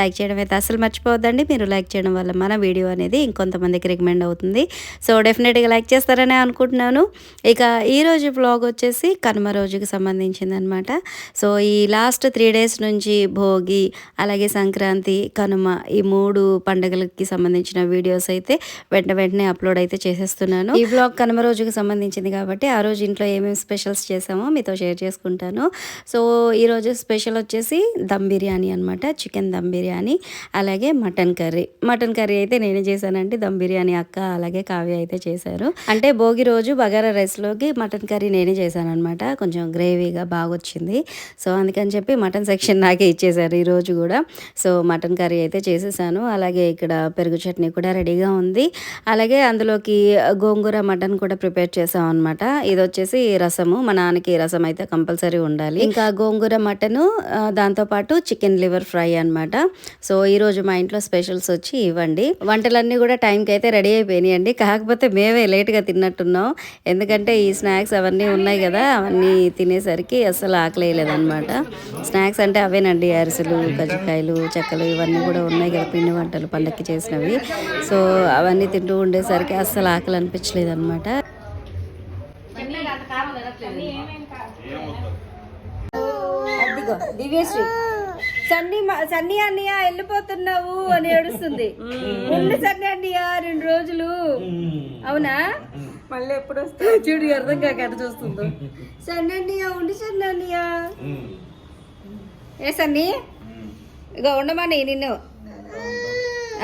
Like చేయడం అయితే అసలు మర్చిపోవద్దండి. మీరు లైక్ చేయడం వల్ల మన వీడియో అనేది ఇంకొంతమందికి రికమెండ్ అవుతుంది. సో డెఫినెట్గా లైక్ చేస్తారనే అనుకుంటున్నాను. ఇక ఈరోజు బ్లాగ్ వచ్చేసి కనుమ రోజుకి సంబంధించింది అనమాట సో ఈ లాస్ట్ త్రీ డేస్ నుంచి భోగి అలాగే సంక్రాంతి కనుమ ఈ మూడు పండుగలకి సంబంధించిన వీడియోస్ అయితే వెంట వెంటనే అప్లోడ్ అయితే చేసేస్తున్నాను. ఈ బ్లాగ్ కనుమ రోజుకి సంబంధించింది కాబట్టి ఆ రోజు ఇంట్లో ఏమేమి స్పెషల్స్ చేసామో మీతో షేర్ చేసుకుంటాను. సో ఈరోజు స్పెషల్ వచ్చేసి దమ్ బిర్యానీ అనమాట. చికెన్ దమ్ బిర్యానీ బిర్యానీ అలాగే మటన్ కర్రీ. మటన్ కర్రీ అయితే నేనే చేశానండి. దమ్ బిర్యానీ అక్క అలాగే కావ్య అయితే చేశారు. అంటే భోగి రోజు బగారా రైస్లోకి మటన్ కర్రీ నేనే చేశానమాట కొంచెం గ్రేవీగా బాగా వచ్చింది సో అందుకని చెప్పి మటన్ సెక్షన్ నాకే ఇచ్చేసారు ఈరోజు కూడా. సో మటన్ కర్రీ అయితే చేసేసాను. అలాగే ఇక్కడ పెరుగు చట్నీ కూడా రెడీగా ఉంది. అలాగే అందులోకి గోంగూర మటన్ కూడా ప్రిపేర్ చేసాం అనమాట ఇది వచ్చేసి రసము. మా నాన్నకి రసం అయితే కంపల్సరీ ఉండాలి. ఇంకా గోంగూర మటను దాంతోపాటు చికెన్ లివర్ ఫ్రై అనమాట సో ఈరోజు మా ఇంట్లో స్పెషల్స్ వచ్చి ఇవ్వండి. వంటలన్నీ కూడా టైంకి అయితే రెడీ అయిపోయినాయండి. కాకపోతే మేమే లేట్గా తిన్నట్టున్నాం. ఎందుకంటే ఈ స్నాక్స్ అవన్నీ ఉన్నాయి కదా అవన్నీ తినేసరికి అసలు ఆకలేయలేదన్నమాట. స్నాక్స్ అంటే అవేనండి అరిసెలు కజ్జికాయలు చెక్కలు ఇవన్నీ కూడా ఉన్నాయి కదా పిండి వంటలు పండక్కి చేసినవి. సో అవన్నీ తింటూ ఉండేసరికి అస్సలు ఆకలి అనిపించలేదు అనమాట దివ్యశ్రీ. సన్ని మా- సన్ని అన్నయ్య వెళ్ళిపోతున్నావు అని ఏడుస్తుంది. ఉండి సన్ని అన్నయ్య రెండు రోజులు. అవునా? మళ్ళీ ఎప్పుడు వస్తా చూడు అర్థం కాక ఎట్ట చూస్తుందో. సన్ని అన్నయ్య ఉండి సన్ని అన్నయ్య. ఏ సన్ని? ఇగో ఉండమని నిన్ను.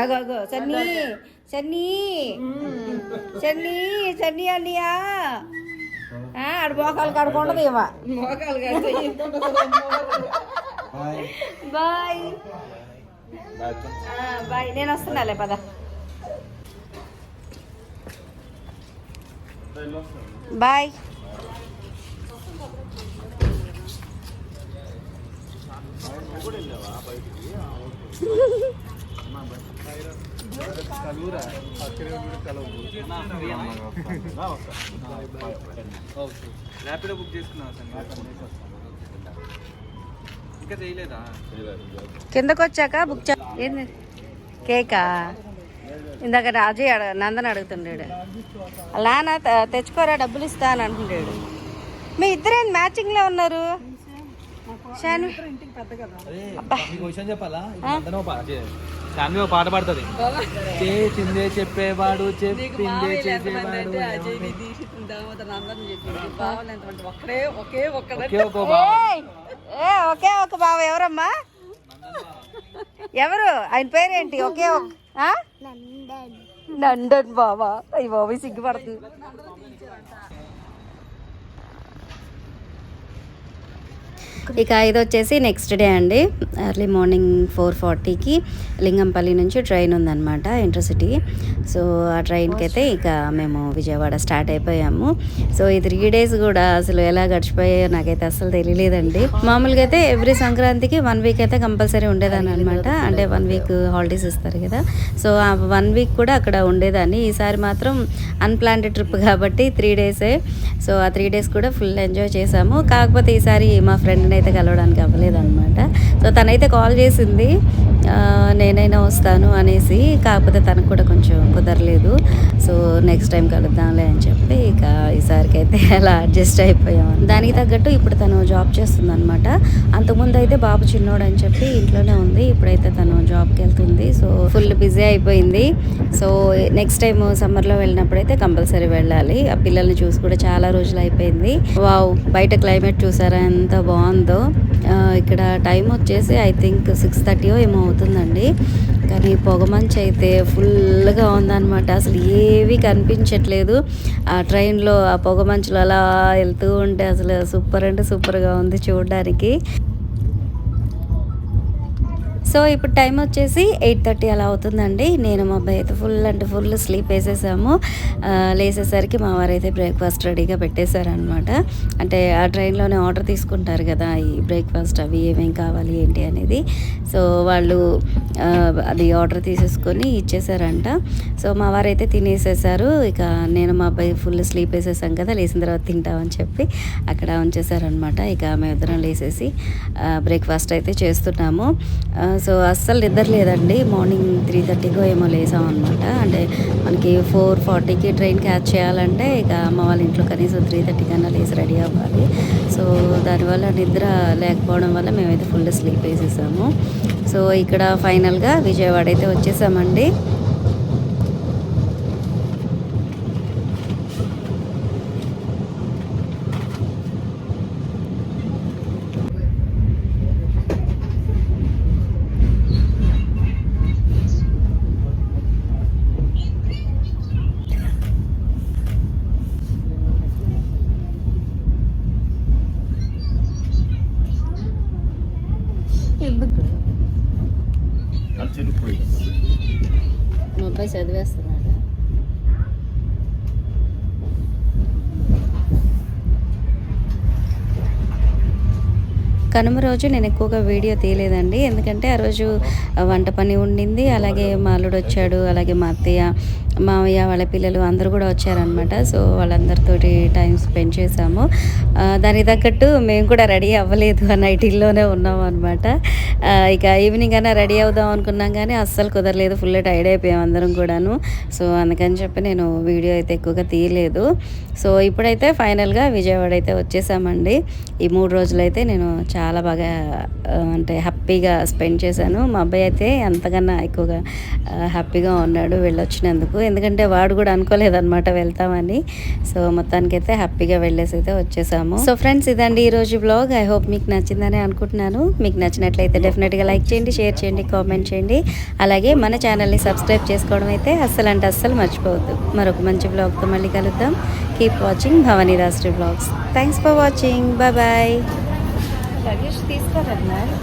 అగో అగో సన్ని సన్ని. సన్ని సన్ని అన్నయ్య. ఆ, ఆడ మోకాలు కడుకుండదు ఇవ మోకాలు బాయ్ బాయ్ నేను వస్తున్నాలే పద బాయ్ ర్యాపిడో బుక్ చేయలేదా కిందకు వచ్చాక బుక్ చే ఏంది? కేకా? ఇందాక రాజు అడ- నందన్ అడుగుతుండాడు. అలా నా త- తెచ్చుకోరా డబ్బులు ఇస్తా అని అంటుండాడు. మీ ఇద్దరేం మ్యాచింగ్లో ఉన్నారు? చెప్పాలా? ఒక పాట పాడుతుంది. చేసిందే చెప్పేవాడు చెప్పిందే చేసేవాడు ఒకే ఒక బావ. ఏయ్! ఏ ఒకే ఒక బావ ఎవరమ్మా? ఎవరు? ఆయన పేరేంటి? ఒకే ఒక ఆ? నందన్. బావా. అయ్యి బాబు సిగ్గుపడుతుంది. ఇక ఇది వచ్చేసి నెక్స్ట్ డే అండి. ఎర్లీ మార్నింగ్ ఫోర్ ఫార్టీకి లింగంపల్లి నుంచి ట్రైన్ ఉందన్నమాట ఇంటర్సిటీ సో ఆ ట్రైన్కి అయితే ఇక మేము విజయవాడ స్టార్ట్ అయిపోయాము. సో ఈ త్రీ డేస్ కూడా అసలు ఎలా గడిచిపోయాయో నాకైతే అసలు తెలియలేదండి. మామూలుగా అయితే ఎవ్రీ సంక్రాంతికి వన్ వీక్ అయితే కంపల్సరీ ఉండేదాన్ని అనమాట అంటే వన్ వీక్ హాలిడేస్ ఇస్తారు కదా. సో ఆ వన్ వీక్ కూడా అక్కడ ఉండేదాన్ని. ఈసారి మాత్రం అన్ప్లాన్డ్ ట్రిప్ కాబట్టి త్రీ డేసే సో ఆ త్రీ డేస్ కూడా ఫుల్ ఎంజాయ్ చేసాము కాకపోతే ఈసారి మా ఫ్రెండ్ని అయితే కలవడానికి అవ్వలేదు అనమాట సో తనైతే కాల్ చేసింది నేనైనా వస్తాను అనేసి. కాకపోతే తనకు కూడా కొంచెం కుదరలేదు. సో నెక్స్ట్ టైం కలుద్దాంలే అని చెప్పి ఇక ఈసారికి అయితే అలా అడ్జస్ట్ అయిపోయాం. దానికి తగ్గట్టు ఇప్పుడు తను జాబ్ చేస్తుంది అనమాట అంతకుముందు అయితే బాబు చిన్నోడు అని చెప్పి ఇంట్లోనే ఉంది. ఇప్పుడైతే తను జాబ్కి వెళ్తుంది సో ఫుల్ బిజీ అయిపోయింది. సో నెక్స్ట్ టైం సమ్మర్లో వెళ్ళినప్పుడు అయితే కంపల్సరీ వెళ్ళాలి. ఆ పిల్లల్ని చూసి కూడా చాలా రోజులు అయిపోయింది. వావ్ బయట క్లైమేట్ చూసారా? ఎంత బాగుందో. ఇక్కడ టైం వచ్చేసి ఐ థింక్ సిక్స్ థర్టీ ఏమో అవుతుందండి. కానీ పొగమంచు అయితే ఫుల్గా ఉందన్నమాట. అసలు ఏవి కనిపించట్లేదు. ఆ ట్రైన్లో ఆ పొగమంచులో అలా వెళ్తూ ఉంటే అసలు సూపర్ అంటే సూపర్గా ఉంది చూడడానికి. సో ఇప్పుడు టైం వచ్చేసి ఎయిట్ థర్టీ అలా అవుతుందండి. నేను మా అబ్బాయి అయితే ఫుల్ అంటే ఫుల్ స్లీప్ వేసేసాము. లేసేసరికి మా వారు అయితే బ్రేక్ఫాస్ట్ రెడీగా పెట్టేశారనమాట అంటే ఆ ట్రైన్లోనే ఆర్డర్ తీసుకుంటారు కదా ఈ బ్రేక్ఫాస్ట్ అవి ఏమేం కావాలి ఏంటి అనేది. సో వాళ్ళు అది ఆర్డర్ తీసేసుకొని ఇచ్చేసారంట సో మా వారు అయితే తినేసేసారు. ఇక నేను మా అబ్బాయి ఫుల్ స్లీప్ వేసేసాం కదా లేచిన తర్వాత తింటామని చెప్పి అక్కడ ఉంచేసారనమాట ఇక మేమిద్దరం లేసేసి బ్రేక్ఫాస్ట్ అయితే చేస్తున్నాము. సో అస్సలు నిద్ర లేదండి మార్నింగ్ త్రీ థర్టీకో ఏమో లేసాం అనమాట అంటే మనకి ఫోర్ ఫార్టీకి ట్రైన్ క్యాచ్ చేయాలంటే ఇక అమ్మ వాళ్ళ ఇంట్లో కనీసం త్రీ థర్టీ కన్నా లేచి రెడీ అవ్వాలి. సో దానివల్ల నిద్ర లేకపోవడం వల్ల మేమైతే ఫుల్ స్లీప్ వేసేసాము. సో ఇక్కడ ఫైనల్గా విజయవాడ అయితే వచ్చేసామండి. చదివేస్తున్నాడు. కనుమ రోజు నేను ఎక్కువగా వీడియో తీయలేదండి. ఎందుకంటే ఆ రోజు వంట పని ఉండింది. అలాగే మా అల్లుడు వచ్చాడు అలాగే మా అత్తయ్య మామయ్య వాళ్ళ పిల్లలు అందరూ కూడా వచ్చారనమాట సో వాళ్ళందరితోటి టైం స్పెండ్ చేసాము దానికి తగ్గట్టు మేము కూడా రెడీ అవ్వలేదు ఆ నైటీల్లోనే ఉన్నాం అనమాట ఇక ఈవినింగ్ అయినా రెడీ అవుదాం అనుకున్నాం కానీ అస్సలు కుదరలేదు. ఫుల్ టైర్డ్ అయిపోయాం అందరం కూడాను. సో అందుకని చెప్పి నేను వీడియో అయితే ఎక్కువగా తీయలేదు. సో ఇప్పుడైతే ఫైనల్గా విజయవాడ అయితే వచ్చేసామండి. ఈ మూడు రోజులైతే నేను చాలా బాగా అంటే హ్యాపీగా స్పెండ్ చేశాను. మా అబ్బాయి అయితే అంతకన్నా ఎక్కువగా హ్యాపీగా ఉన్నాడు వెళ్ళొచ్చినందుకు. ఎందుకంటే వాడు కూడా అనుకోలేదన్నమాట వెళ్తామని. సో మొత్తానికైతే హ్యాపీగా వెళ్ళేసి అయితే వచ్చేసాము. సో ఫ్రెండ్స్ ఇదండి ఈరోజు బ్లాగ్ ఐ హోప్ మీకు నచ్చిందని అనుకుంటున్నాను. మీకు నచ్చినట్లయితే డెఫినెట్గా లైక్ చేయండి షేర్ చేయండి కామెంట్ చేయండి. అలాగే మన ఛానల్ని సబ్స్క్రైబ్ చేసుకోవడం అయితే అస్సలు అంటే అస్సలు మర్చిపోవద్దు. మరొక మంచి బ్లాగ్తో మళ్ళీ కలుద్దాం. Keep watching Bhavani Rashtri blogs thanks for watching bye bye luggage తీసుకోరన్నా